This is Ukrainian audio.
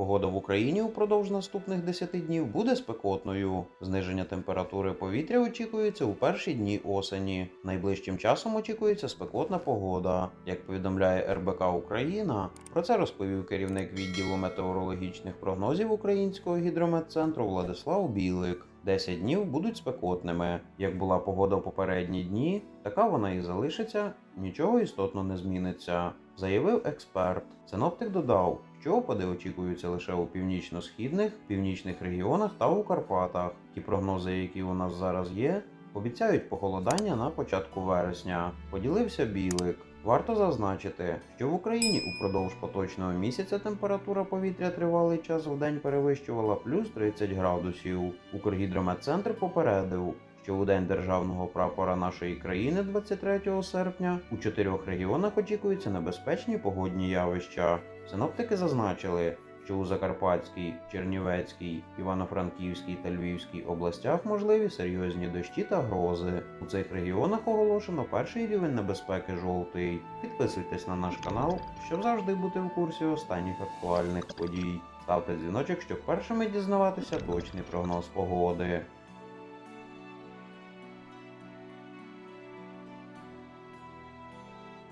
Погода в Україні упродовж наступних 10 днів буде спекотною. Зниження температури повітря очікується у перші дні осені. Найближчим часом очікується спекотна погода. Як повідомляє РБК Україна, про це розповів керівник відділу метеорологічних прогнозів Українського гідрометцентру Владислав Білик. 10 днів будуть спекотними. Як була погода в попередні дні, така вона і залишиться, нічого істотно не зміниться, заявив експерт. Синоптик додав, що опади очікуються лише у північно-східних, північних регіонах та у Карпатах. Ті прогнози, які у нас зараз є, обіцяють похолодання на початку вересня. Поділився Білик. Варто зазначити, що в Україні упродовж поточного місяця температура повітря тривалий час в день перевищувала плюс 30 градусів. Укргідрометцентр попередив, що у день державного прапора нашої країни 23 серпня у чотирьох регіонах очікуються небезпечні погодні явища. Синоптики зазначили, що у Закарпатській, Чернівецькій, Івано-Франківській та Львівській областях можливі серйозні дощі та грози. У цих регіонах оголошено перший рівень небезпеки жовтий. Підписуйтесь на наш канал, щоб завжди бути в курсі останніх актуальних подій. Ставте дзвіночок, щоб першими дізнаватися точний прогноз погоди.